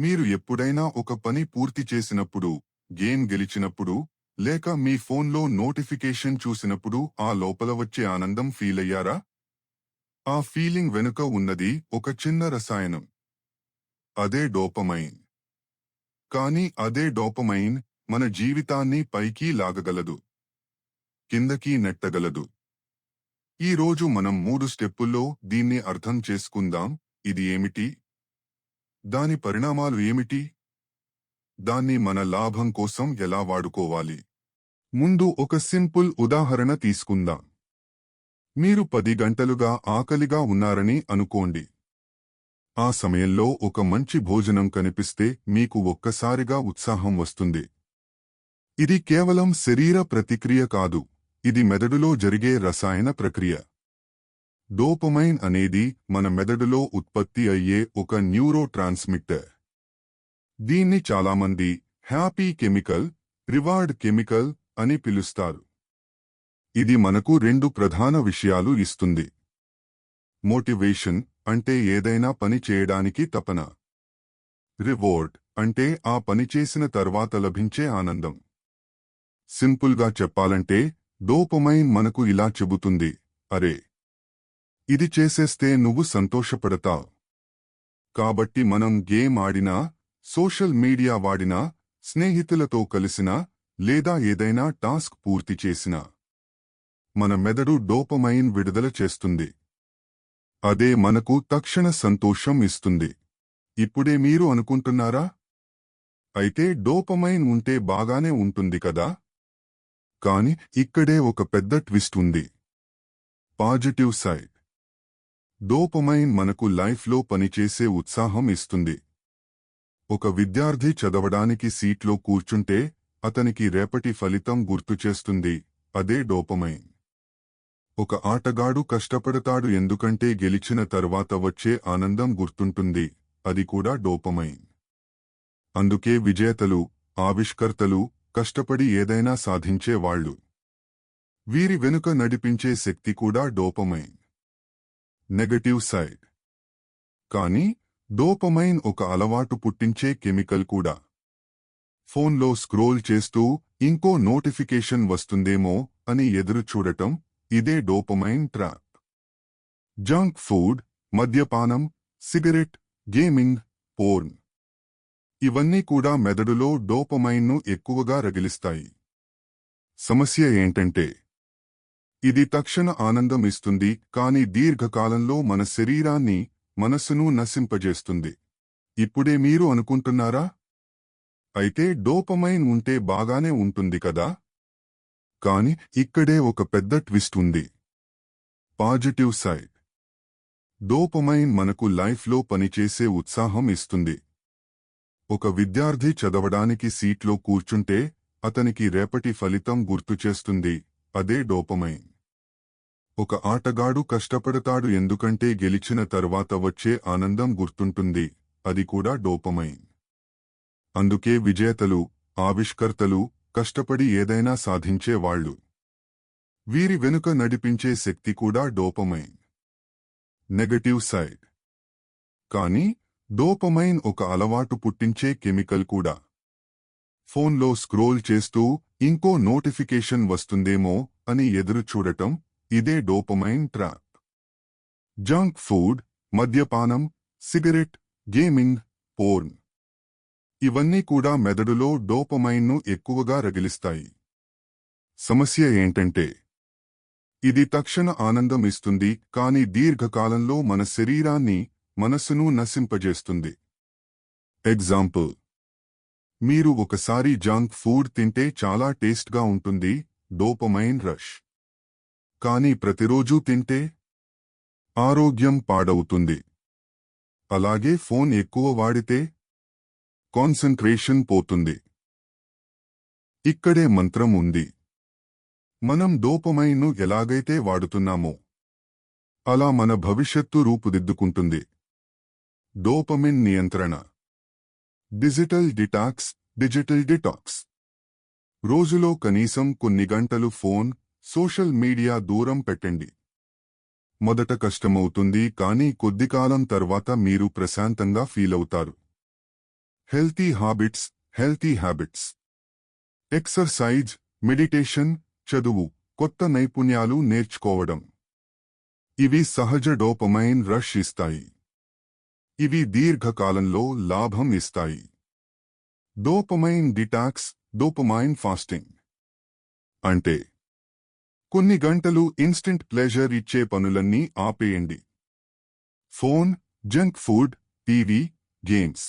మీరు ఎప్పుడైనా ఒక పని పూర్తి చేసినప్పుడు గేమ్ గెలిచినప్పుడు లేక మీ ఫోన్లో నోటిఫికేషన్ చూసినప్పుడు ఆ లోపల వచ్చే ఆనందం ఫీల్ అయ్యారా? ఆ ఫీలింగ్ వెనుక ఉన్నది ఒక చిన్న రసాయనం. అదే డోపమైన్. కానీ అదే డోపమైన్ మన జీవితాన్ని పైకి లాగగలదు. కిందకి నెట్టగలదు. ఈ రోజు మనం మూడు స్టెప్పుల్లో దీన్ని అర్థం చేసుకుందాం. ఇది ఏమిటి? దాని పరిణామాలు ఏమిటి? దాన్ని మన లాభం కోసం ఎలా వాడుకోవాలి? ముందు ఒక సింపుల్ ఉదాహరణ తీసుకుందాం. మీరు పది గంటలుగా ఆకలిగా ఉన్నారని అనుకోండి. ఆ సమయంలో ఒక మంచి భోజనం కనిపిస్తే మీకు ఒక్కసారిగా ఉత్సాహం వస్తుంది. ఇది కేవలం శరీర ప్రతిక్రియ కాదు ఇది మెదడులో జరిగే రసాయన ప్రక్రియ. డోపమైన్ అనేది మన మెదడులో ఉత్పత్తి అయ్యే ఒక న్యూరో ట్రాన్స్మిటర్ దీన్ని చాలామంది హ్యాపీ కెమికల్ రివార్డ్ కెమికల్ అని పిలుస్తారు. ఇది మనకు రెండు ప్రధాన విషయాలు ఇస్తుంది. మోటివేషన్ అంటే ఏదైనా పని చేయడానికి తపన. రివార్డ్ అంటే ఆ పని చేసిన తర్వాత లభించే ఆనందం. సింపుల్గా చెప్పాలంటే డోపమైన్ మనకు ఇలా చెబుతుంది అరే ఇది చేసేస్తే నువ్వు సంతోషపడతావు. కాబట్టి మనం గేమ్ ఆడినా సోషల్ మీడియా వాడినా స్నేహితులతో కలిసినా లేదా ఏదైనా టాస్క్ పూర్తి చేసినా మన మెదడు డోపమైన్ విడుదల చేస్తుంది. అదే మనకు తక్షణ సంతోషం ఇస్తుంది. ఇప్పుడే మీరు అనుకుంటున్నారా? అయితే డోపమైన్ ఉంటే బాగానే ఉంటుంది కదా? కాని ఇక్కడే ఒక పెద్ద ట్విస్ట్ ఉంది. పాజిటివ్ సైడ్ డోపమైన్ మనకు లైఫ్లో పనిచేసే ఉత్సాహం ఇస్తుంది. ఒక విద్యార్థి చదవడానికి సీట్లో కూర్చుంటే అతనికి రేపటి ఫలితం గుర్తుచేస్తుంది అదే డోపమైన్. ఒక ఆటగాడు కష్టపడతాడు ఎందుకంటే గెలిచిన తర్వాత వచ్చే ఆనందం గుర్తుంటుంది. అది కూడా డోపమైన్. అందుకే విజేతలు ఆవిష్కర్తలు కష్టపడి ఏదైనా సాధించేవాళ్ళు వీరి వెనుక నడిపించే శక్తి కూడా డోపమైన్. నెగటివ్ సైడ్ కానీ డోపమైన్ ఒక అలవాటు పుట్టించే కెమికల్ కూడా. ఫోన్లో స్క్రోల్ చేస్తూ ఇంకో నోటిఫికేషన్ వస్తుందేమో అని ఎదురు చూడటం ఇదే డోపమైన్ ట్రాప్ జంక్ ఫుడ్ మద్యపానం సిగరెట్ గేమింగ్ పోర్న్ ఇవన్నీ కూడా మెదడులో డోపమైన్ను ఎక్కువగా రగిలిస్తాయి. సమస్య ఏంటంటే ఇది తక్షణ ఆనందం ఇస్తుంది కాని దీర్ఘకాలంలో మన శరీరాన్ని మనస్సును నశింపజేస్తుంది. ఇప్పుడే మీరు అనుకుంటున్నారా? అయితే డోపమైన్ ఉంటే బాగానే ఉంటుంది కదా? కాని ఇక్కడే ఒక పెద్ద ట్విస్ట్ ఉంది. Positive side. డోపమైన్ మనకు లైఫ్లో పనిచేసే ఉత్సాహం ఇస్తుంది. ఒక విద్యార్థి చదవడానికి సీట్లో కూర్చుంటే అతనికి రేపటి ఫలితం గుర్తుచేస్తుంది అదే డోపమైన్. ఒక ఆటగాడు కష్టపడతాడు ఎందుకంటే గెలిచిన తర్వాత వచ్చే ఆనందం గుర్తుంటుంది. అది కూడా డోపమైన్. అందుకే విజేతలు ఆవిష్కర్తలు కష్టపడి ఏదైనా సాధించేవాళ్ళు వీరి వెనుక నడిపించే శక్తి కూడా డోపమైన్. Negative side. కానీ డోపమైన్ ఒక అలవాటు పుట్టించే కెమికల్ కూడా. ఫోన్లో స్క్రోల్ చేస్తూ ఇంకో నోటిఫికేషన్ వస్తుందేమో అని ఎదురు చూడటం ఇదే డోపమైన్ ట్రాప్. జంక్ ఫుడ్ మద్యపానం సిగరెట్ గేమింగ్ పోర్న్. ఇవన్నీ కూడా మెదడులో డోపమైన్ను ఎక్కువగా రగిలిస్తాయి. సమస్య ఏంటంటే ఇది తక్షణ ఆనందం ఇస్తుంది కాని దీర్ఘకాలంలో మన శరీరాన్ని మనస్సును నశింపజేస్తుంది. ఎగ్జాంపుల్ మీరు ఒకసారి జంక్ ఫుడ్ తింటే చాలా టేస్ట్గా ఉంటుంది డోపమైన్ రష్. కానీ ప్రతిరోజూ తింటే ఆరోగ్యం పాడవుతుంది. అలాగే ఫోన్ ఎక్కువ వాడితే కాన్సంట్రేషన్ పోతుంది. ఇక్కడే మంత్రం ఉంది. మనం డోపమైన్ను ఎలాగైతే వాడుతున్నామో అలా మన భవిష్యత్తు రూపుదిద్దుకుంటుంది. డోపమిన్ నియంత్రణ. Digital detox digital detox. రోజులో కనీసం కొన్ని గంటలు ఫోన్ సోషల్ మీడియా దూరం పెట్టండి. మొదట కష్టమవుతుంది కానీ కొద్దికాలం తర్వాత మీరు ప్రశాంతంగా ఫీలవుతారు healthy habits healthy habits exercise meditation చదువు కొత్త నైపుణ్యాలు నేర్చుకోవడం. ఇవి సహజ డోపమైన్ రష్ ఇస్తాయి. ఇవి దీర్ఘకాలంలో లాభం ఇస్తాయి. డోపమైన్ డిటాక్స్ డోపమైన్ ఫాస్టింగ్ అంటే కొన్ని గంటలు ఇన్స్టంట్ ప్లెజర్ ఇచ్చే పనులన్నీ ఆపేయండి. Phone junk food TV games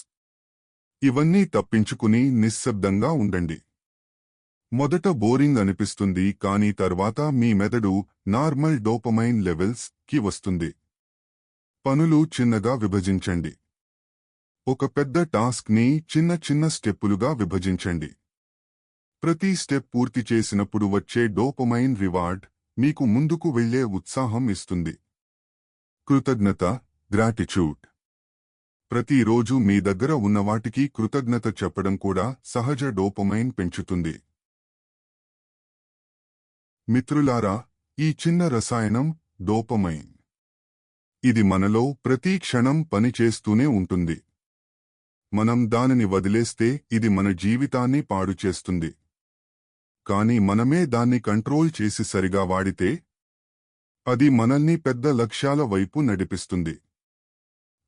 ఇవన్నీ తప్పించుకుని నిశ్శబ్దంగా ఉండండి. మొదట బోరింగ్ అనిపిస్తుంది కానీ తర్వాత మీ మెదడు నార్మల్ డోపమైన్ లెవెల్స్కి వస్తుంది. పనులు చిన్నగా విభజించండి. ఒక పెద్ద టాస్క్ని చిన్న చిన్న స్టెప్పులుగా విభజించండి. ప్రతి స్టెప్ పూర్తి చేసినప్పుడు వచ్చే డోపమైన్ రివార్డ్ మీకు ముందుకు వెళ్ళే ఉత్సాహం ఇస్తుంది. కృతజ్ఞత గ్రాటిట్యూడ్ ప్రతిరోజు మీ దగ్గర ఉన్న వాటికి కృతజ్ఞత చెప్పడం కూడా సహజ డోపమైన్ పెంచుతుంది. మిత్రులారా ఈ చిన్న రసాయనం డోపమైన్. ఇది మనలో ప్రతి క్షణం పనిచేస్తూనే ఉంటుంది. మనం దానిని వదిలేస్తే ఇది మన జీవితాన్ని పాడు చేస్తుంది. కాని మనమే దాన్ని కంట్రోల్ చేసి సరిగా వాడితే అది మనల్ని పెద్ద లక్ష్యాల వైపు నడిపిస్తుంది.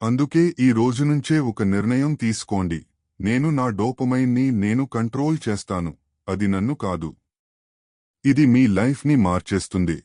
అందుకే ఈ రోజునుంచే ఒక నిర్ణయం తీసుకోండి. నేను నా డోపమైన్ని నేను కంట్రోల్ చేస్తాను. అది నన్ను కాదు. ఇది మీ లైఫ్ని మార్చేస్తుంది.